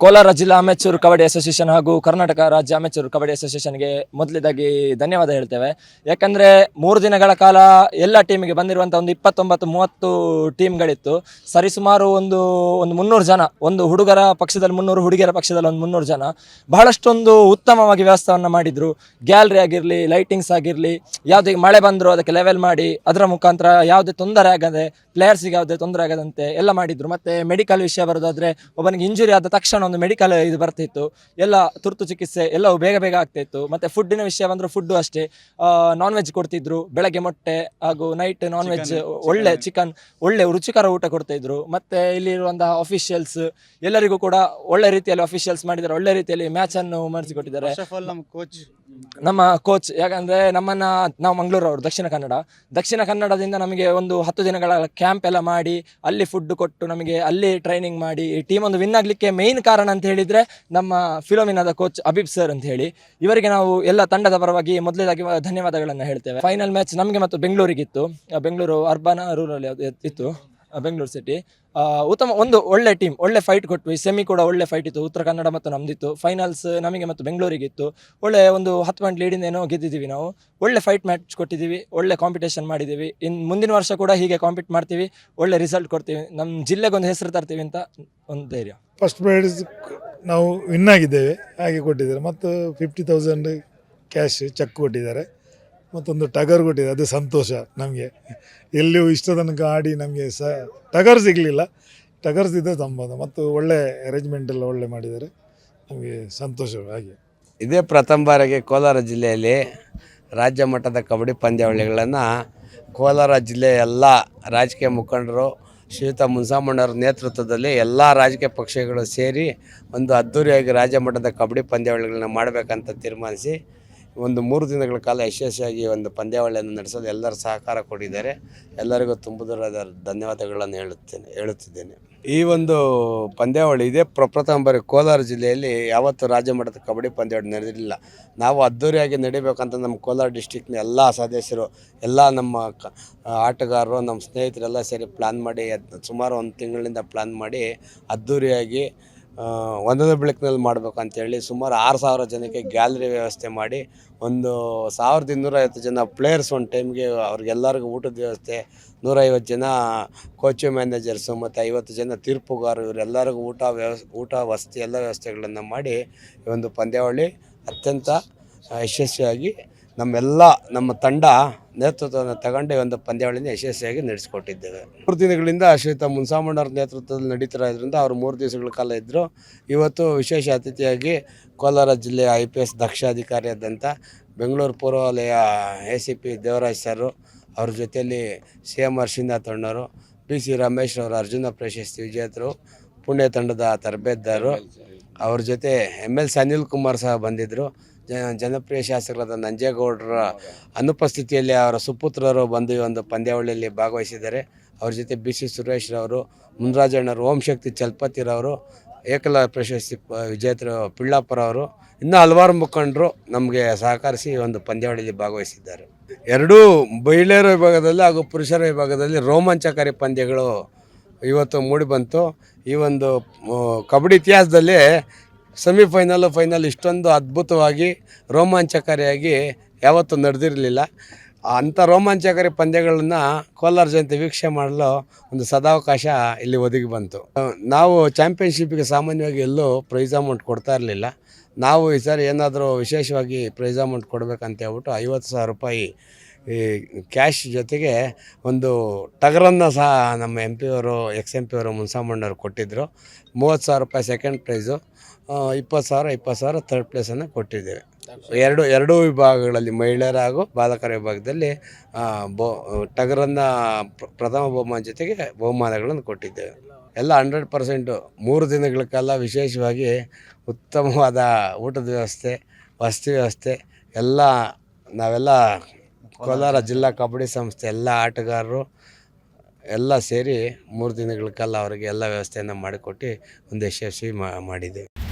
ಕೋಲಾರ ಜಿಲ್ಲಾ amateur kabaddi association ಹಾಗೂ ಕರ್ನಾಟಕ ರಾಜ್ಯ ಅಮೆಚೂರ್ ಕಬಡ್ಡಿ ಅಸೋಸಿಯೇಷನ್ಗೆ ಮೊದಲಿದಾಗಿ ಧನ್ಯವಾದ ಹೇಳ್ತೇವೆ. ಯಾಕಂದ್ರೆ ಮೂರು ದಿನಗಳ ಕಾಲ ಎಲ್ಲ ಟೀಮಿಗೆ ಬಂದಿರುವಂಥ ಒಂದು ಇಪ್ಪತ್ತೊಂಬತ್ತು, ಮೂವತ್ತು ಟೀಮ್ಗಳಿತ್ತು. ಸರಿಸುಮಾರು ಒಂದು ಒಂದು ಮುನ್ನೂರು ಜನ, ಒಂದು ಹುಡುಗರ ಪಕ್ಷದಲ್ಲಿ ಮುನ್ನೂರು, ಹುಡುಗಿಯರ ಪಕ್ಷದಲ್ಲಿ ಒಂದು ಮುನ್ನೂರು ಜನ ಬಹಳಷ್ಟೊಂದು ಉತ್ತಮವಾಗಿ ವ್ಯವಸ್ಥೆಯನ್ನು ಮಾಡಿದ್ರು. ಗ್ಯಾಲರಿ ಆಗಿರಲಿ, ಲೈಟಿಂಗ್ಸ್ ಆಗಿರಲಿ, ಯಾವುದೇ ಮಳೆ ಬಂದರೂ ಅದಕ್ಕೆ ಲೆವೆಲ್ ಮಾಡಿ, ಅದರ ಮುಖಾಂತರ ಯಾವುದೇ ತೊಂದರೆ ಆಗದೆ ಪ್ಲೇಯರ್ಸಿಗೆ ಯಾವುದೇ ತೊಂದರೆ ಆಗದಂತೆ ಎಲ್ಲ ಮಾಡಿದ್ರು. ಮತ್ತೆ ಮೆಡಿಕಲ್ ವಿಷಯ ಬರೋದಾದ್ರೆ ಒಬ್ಬನಿಗೆ ಇಂಜುರಿ ಆದ ತಕ್ಷಣ ಒಂದು ಮೆಡಿಕಲ್ ಇದು ಬರ್ತಿತ್ತು. ಎಲ್ಲ ತುರ್ತು ಚಿಕಿತ್ಸೆ ಎಲ್ಲವೂ ಬೇಗ ಬೇಗ ಆಗ್ತಾ ಇತ್ತು ಮತ್ತೆ ಫುಡ್ಡಿನ ವಿಷಯ ಬಂದ್ರೆ ಫುಡ್ಡು ಅಷ್ಟೇ. ನಾನ್ ವೆಜ್ ಕೊಡ್ತಿದ್ರು ಬೆಳಗ್ಗೆ ಮೊಟ್ಟೆ ಹಾಗೂ ನೈಟ್ ನಾನ್ ವೆಜ್ ಒಳ್ಳೆ ಚಿಕನ್ ಒಳ್ಳೆ ರುಚಿಕರ ಊಟ ಕೊಡ್ತಾ ಇದ್ರು ಮತ್ತೆ ಇಲ್ಲಿರುವಂತಹ ಅಫಿಷಿಯಲ್ಸ್ ಎಲ್ಲರಿಗೂ ಕೂಡ ಒಳ್ಳೆ ರೀತಿಯಲ್ಲಿ ಅಫಿಷಿಯಲ್ಸ್ ಮಾಡಿದ್ದಾರೆ ಒಳ್ಳೆ ರೀತಿಯಲ್ಲಿ ಮ್ಯಾಚ್ ಅನ್ನು ಮಾಡಿಸಿಕೊಟ್ಟಿದ್ದಾರೆ ಕೋಚ್ ನಮ್ಮ ಕೋಚ್ ಯಾಕಂದ್ರೆ ನಮ್ಮನ್ನ ನಾವು ಮಂಗಳೂರವರು, ದಕ್ಷಿಣ ಕನ್ನಡ. ದಕ್ಷಿಣ ಕನ್ನಡದಿಂದ ನಮಗೆ ಒಂದು ಹತ್ತು ದಿನಗಳ ಕ್ಯಾಂಪ್ ಎಲ್ಲ ಮಾಡಿ, ಅಲ್ಲಿ ಫುಡ್ ಕೊಟ್ಟು ನಮಗೆ ಅಲ್ಲಿ ಟ್ರೈನಿಂಗ್ ಮಾಡಿ ಟೀಮ್ ಒಂದು ವಿನ್ ಆಗ್ಲಿಕ್ಕೆ ಮೇನ್ ಕಾರಣ ಅಂತ ಹೇಳಿದ್ರೆ ನಮ್ಮ ಫಿಲೋಮಿನಾದ ಕೋಚ್ ಅಬಿಬ್ ಸರ್ ಅಂತ ಹೇಳಿ. ಇವರಿಗೆ ನಾವು ಎಲ್ಲ ತಂಡದ ಪರವಾಗಿ ಮೊದಲೇದಾಗಿ ಧನ್ಯವಾದಗಳನ್ನು ಹೇಳ್ತೇವೆ. ಫೈನಲ್ ಮ್ಯಾಚ್ ನಮಗೆ ಮತ್ತು ಬೆಂಗಳೂರಿಗಿತ್ತು. ಬೆಂಗಳೂರು ಅರ್ಬನ್ ರೂರಲ್ ಇತ್ತು. ಬೆಂಗಳೂರು ಸಿಟಿ ಉತ್ತಮ ಒಂದು ಒಳ್ಳೆ ಟೀಮ್ ಒಳ್ಳೆ ಫೈಟ್ ಕೊಟ್ವಿ. ಸೆಮಿ ಕೂಡ ಒಳ್ಳೆ ಫೈಟ್ ಇತ್ತು. ಉತ್ತರ ಕನ್ನಡ ಮತ್ತು ನಮ್ದಿತ್ತು. ಫೈನಲ್ಸ್ ನಮಗೆ ಮತ್ತು ಬೆಂಗಳೂರಿಗಿತ್ತು ಒಳ್ಳೆ ಒಂದು ಹತ್ತು ಪಾಯಿಂಟ್ ಲೀಡಿಂದೇನೋ ಗೆದ್ದಿದ್ದೀವಿ ನಾವು. ಒಳ್ಳೆ ಫೈಟ್ ಮ್ಯಾಚ್ ಕೊಟ್ಟಿದ್ದೀವಿ. ಒಳ್ಳೆ ಕಾಂಪಿಟೇಷನ್ ಮಾಡಿದ್ದೀವಿ. ಇನ್ನು ಮುಂದಿನ ವರ್ಷ ಕೂಡ ಹೀಗೆ ಕಾಂಪೀಟ್ ಮಾಡ್ತೀವಿ. ಒಳ್ಳೆ ರಿಸಲ್ಟ್ ಕೊಡ್ತೀವಿ. ನಮ್ಮ ಜಿಲ್ಲೆಗೊಂದು ಹೆಸರು ತರ್ತೀವಿ ಅಂತ ಒಂದು ಧೈರ್ಯ. ಫಸ್ಟ್ ಪ್ರೈಸ್ ನಾವು ವಿನ್ ಆಗಿದ್ದೇವೆ. ಹಾಗೆ ಕೊಟ್ಟಿದ್ದಾರೆ. ಮತ್ತು ಫಿಫ್ಟಿ ತೌಸಂಡ್ ಕ್ಯಾಶ್ ಚೆಕ್ ಕೊಟ್ಟಿದ್ದಾರೆ. ಮತ್ತೊಂದು ಟಗರ್ ಕೊಟ್ಟಿದೆ, ಅದು ಸಂತೋಷ ನಮಗೆ. ಎಲ್ಲಿಯೂ ಇಷ್ಟ ತನಕ ಆಡಿ ನಮಗೆ ಸ, ಟಗರ್ ಸಿಗಲಿಲ್ಲ. ಟಗರ್ಸ್ ಇದ್ದರೆ ಸಂಬಂಧ ಮತ್ತು ಒಳ್ಳೆ ಅರೇಂಜ್ಮೆಂಟ್ ಎಲ್ಲ ಒಳ್ಳೆ ಮಾಡಿದ್ದಾರೆ. ನಮಗೆ ಸಂತೋಷ ಹಾಗೆ. ಇದೇ ಪ್ರಥಮ ಬಾರಿಗೆ ಕೋಲಾರ ಜಿಲ್ಲೆಯಲ್ಲಿ ರಾಜ್ಯ ಮಟ್ಟದ ಕಬಡ್ಡಿ ಪಂದ್ಯಾವಳಿಗಳನ್ನು ಕೋಲಾರ ಜಿಲ್ಲೆಯ ಎಲ್ಲ ರಾಜಕೀಯ ಮುಖಂಡರು, ಶ್ರೀಯುತ ಮುನ್ಸಾಮಣ್ಣವ್ರ ನೇತೃತ್ವದಲ್ಲಿ ಎಲ್ಲ ರಾಜಕೀಯ ಪಕ್ಷಗಳು ಸೇರಿ ಒಂದು ಅದ್ಧೂರಿಯಾಗಿ ರಾಜ್ಯ ಮಟ್ಟದ ಕಬಡ್ಡಿ ಪಂದ್ಯಾವಳಿಗಳನ್ನ ಮಾಡಬೇಕಂತ ತೀರ್ಮಾನಿಸಿ ಒಂದು ಮೂರು ದಿನಗಳ ಕಾಲ ಯಶಸ್ವಿಯಾಗಿ ಒಂದು ಪಂದ್ಯಾವಳಿಯನ್ನು ನಡೆಸಲು ಎಲ್ಲರ ಸಹಕಾರ ಕೊಟ್ಟಿದ್ದಾರೆ. ಎಲ್ಲರಿಗೂ ತುಂಬುದರಾದ ಧನ್ಯವಾದಗಳನ್ನು ಹೇಳುತ್ತೇನೆ ಹೇಳುತ್ತಿದ್ದೇನೆ. ಈ ಒಂದು ಪಂದ್ಯಾವಳಿ ಇದೆ. ಪ್ರಪ್ರಥಮ ಬಾರಿ ಕೋಲಾರ ಜಿಲ್ಲೆಯಲ್ಲಿ ಯಾವತ್ತೂ ರಾಜ್ಯ ಮಟ್ಟದ ಕಬಡ್ಡಿ ಪಂದ್ಯಾವಳಿ ನಡೆದಿರಲಿಲ್ಲ ನಾವು ಅದ್ದೂರಿಯಾಗಿ ನಡಿಬೇಕಂತ ನಮ್ಮ ಕೋಲಾರ ಡಿಸ್ಟಿಕ್ನ ಎಲ್ಲ ಸದಸ್ಯರು ಎಲ್ಲ ನಮ್ಮ ಆಟಗಾರರು ನಮ್ಮ ಸ್ನೇಹಿತರೆಲ್ಲ ಸೇರಿ ಪ್ಲ್ಯಾನ್ ಮಾಡಿ ಸುಮಾರು ಒಂದು ತಿಂಗಳಿಂದ ಪ್ಲ್ಯಾನ್ ಮಾಡಿ ಅದ್ಧೂರಿಯಾಗಿ ಆ, ಒಂದೊಂದು ಬೆಳಕಿನಲ್ಲಿ ಮಾಡಬೇಕು ಅಂತೇಳಿ ಸುಮಾರು ಆರು ಸಾವಿರ ಜನಕ್ಕೆ ಗ್ಯಾಲರಿ ವ್ಯವಸ್ಥೆ ಮಾಡಿ ಒಂದು ಸಾವಿರದ ಇನ್ನೂರೈವತ್ತು ಜನ ಪ್ಲೇಯರ್ಸ್ ಒಂದು ಟೈಮ್ಗೆ ಅವ್ರಿಗೆಲ್ಲರಿಗೂ ಊಟದ ವ್ಯವಸ್ಥೆ, ನೂರೈವತ್ತು ಜನ ಕೋಚು ಮ್ಯಾನೇಜರ್ಸು ಮತ್ತು ಐವತ್ತು ಜನ ತೀರ್ಪುಗಾರರು ಇವರೆಲ್ಲರಿಗೂ ಊಟ ವ್ಯವಸ್, ಊಟ ವಸತಿ ಎಲ್ಲ ವ್ಯವಸ್ಥೆಗಳನ್ನು ಮಾಡಿ ಈ ಒಂದು ಪಂದ್ಯಾವಳಿ ಅತ್ಯಂತ ಯಶಸ್ವಿಯಾಗಿ ನಮ್ಮೆಲ್ಲ ನಮ್ಮ ತಂಡ ನೇತೃತ್ವವನ್ನು ತಗೊಂಡು ಒಂದು ಪಂದ್ಯಾವಳಿಯನ್ನು ಯಶಸ್ವಿಯಾಗಿ ನಡೆಸಿಕೊಟ್ಟಿದ್ದೇವೆ. ಮೂರು ದಿನಗಳಿಂದ ಶ್ರೀತ ಮುನ್ಸಾಮಣ್ಣವ್ರ ನೇತೃತ್ವದಲ್ಲಿ ನಡೀತಾ ಇದ್ರಿಂದ ಅವರು ಮೂರು ದಿವಸಗಳ ಕಾಲ ಇದ್ದರು ಇವತ್ತು ವಿಶೇಷ ಅತಿಥಿಯಾಗಿ ಕೋಲಾರ ಜಿಲ್ಲೆಯ ಐ ಪಿ ಎಸ್ ದಕ್ಷ ಅಧಿಕಾರಿಯಾದಂಥ Bengaluru ಪೂರ್ವಾಲಯ A C P Devaraj sir, ಅವ್ರ ಜೊತೆಯಲ್ಲಿ ಸಿ ಎಂ ಆರ್ ಶ್ರೀನಾಥ್ ಅಣ್ಣವರು ಪಿ ಸಿ ರಮೇಶ್ ಅವರು ಅರ್ಜುನ ಪ್ರಶಸ್ತಿ ವಿಜೇತರು, ಪುಣ್ಯ ತಂಡದ ತರಬೇತುದಾರರು, ಅವ್ರ ಜೊತೆ M L C Anil Kumar ಸಹ ಬಂದಿದ್ದರು ಜ, ಜನಪ್ರಿಯ ಶಾಸಕರಾದ ನಂಜೇಗೌಡರ ಅನುಪಸ್ಥಿತಿಯಲ್ಲಿ ಅವರ ಸುಪುತ್ರರು ಬಂದು ಈ ಒಂದು ಪಂದ್ಯಾವಳಿಯಲ್ಲಿ ಭಾಗವಹಿಸಿದ್ದಾರೆ. ಅವ್ರ ಜೊತೆ ಬಿ ಸಿ ಸುರೇಶ್ರವರು ಮುನ್ರಾಜಣ್ಣರು ಓಂಶಕ್ತಿ ಚಲ್ಪತಿರವರು ಏಕಲ ಪ್ರಶಸ್ತಿ ವಿಜೇತರು ಪಿಳ್ಳಾಪುರವರು ಇನ್ನೂ ಹಲವಾರು ಮುಖಂಡರು ನಮಗೆ ಸಹಕರಿಸಿ ಒಂದು ಪಂದ್ಯಾವಳಿಯಲ್ಲಿ ಭಾಗವಹಿಸಿದ್ದಾರೆ. ಎರಡೂ ಮಹಿಳೆಯರ ವಿಭಾಗದಲ್ಲಿ ಹಾಗೂ ಪುರುಷರ ವಿಭಾಗದಲ್ಲಿ ರೋಮಾಂಚಕಾರಿ ಪಂದ್ಯಗಳು ಇವತ್ತು ಮೂಡಿಬಂತು. ಈ ಒಂದು ಕಬಡ್ಡಿ ಇತಿಹಾಸದಲ್ಲಿ ಸೆಮಿಫೈನಲ್, ಫೈನಲ್ ಇಷ್ಟೊಂದು ಅದ್ಭುತವಾಗಿ ರೋಮಾಂಚಕಾರಿಯಾಗಿ ಯಾವತ್ತೂ ನಡೆದಿರಲಿಲ್ಲ. ಅಂಥ ರೋಮಾಂಚಕಾರಿ ಪಂದ್ಯಗಳನ್ನು ಕೋಲಾರ ಜಯಂತಿ ವೀಕ್ಷಣೆ ಮಾಡಲು ಒಂದು ಸದಾವಕಾಶ ಇಲ್ಲಿ ಒದಗಿ ಬಂತು. ನಾವು ಚಾಂಪಿಯನ್ಶಿಪ್ಗೆ ಸಾಮಾನ್ಯವಾಗಿ ಎಲ್ಲೂ ಪ್ರೈಸ್ ಅಮೌಂಟ್ ಕೊಡ್ತಾ ಇರಲಿಲ್ಲ. ನಾವು ಈ ಸಾರಿ ಏನಾದರೂ ವಿಶೇಷವಾಗಿ ಪ್ರೈಸ್ ಅಮೌಂಟ್ ಕೊಡಬೇಕಂತ ಹೇಳ್ಬಿಟ್ಟು ಐವತ್ತು ಸಾವಿರ ರೂಪಾಯಿ ಈ ಕ್ಯಾಶ್ ಜೊತೆಗೆ ಒಂದು ಟಗರನ್ನು ಸಹ ನಮ್ಮ ಎಂ ಪಿ ಅವರು, ಎಕ್ಸ್ ಎಂ ಪಿ ಅವರು ಮುನ್ಸಾಮಣ್ಣವ್ರು ಕೊಟ್ಟಿದ್ದರು ಮೂವತ್ತು ಸಾವಿರ ರೂಪಾಯಿ ಸೆಕೆಂಡ್ ಪ್ರೈಸು ಇಪ್ಪತ್ತು ಸಾವಿರ ಇಪ್ಪತ್ತು ಸಾವಿರ ಥರ್ಡ್ ಪ್ಲೇಸನ್ನು ಕೊಟ್ಟಿದ್ದೇವೆ. ಎರಡು, ಎರಡೂ ವಿಭಾಗಗಳಲ್ಲಿ ಮಹಿಳೆಯರ ಹಾಗೂ ಬಾಲಕರ ವಿಭಾಗದಲ್ಲಿ ಬೊ, ಟಗರನ್ನು ಪ್ರಥಮ ಬಹುಮಾನ ಜೊತೆಗೆ ಬಹುಮಾನಗಳನ್ನು ಕೊಟ್ಟಿದ್ದೇವೆ. ಎಲ್ಲ ಹಂಡ್ರೆಡ್ ಪರ್ಸೆಂಟು ಮೂರು ದಿನಗಳ ಕಾಲ ವಿಶೇಷವಾಗಿ ಉತ್ತಮವಾದ ಊಟದ ವ್ಯವಸ್ಥೆ, ವಸತಿ ವ್ಯವಸ್ಥೆ, ಎಲ್ಲ ನಾವೆಲ್ಲ ಕೋಲಾರ ಜಿಲ್ಲಾ ಕಬಡ್ಡಿ ಸಂಸ್ಥೆ ಎಲ್ಲ ಆಟಗಾರರು ಎಲ್ಲ ಸೇರಿ ಮೂರು ದಿನಗಳ ಕಾಲ ಅವರಿಗೆ ಎಲ್ಲ ವ್ಯವಸ್ಥೆಯನ್ನು ಮಾಡಿಕೊಟ್ಟು ಒಂದು ಯಶಸ್ವಿ ಮಾಡಿದ್ದೇವೆ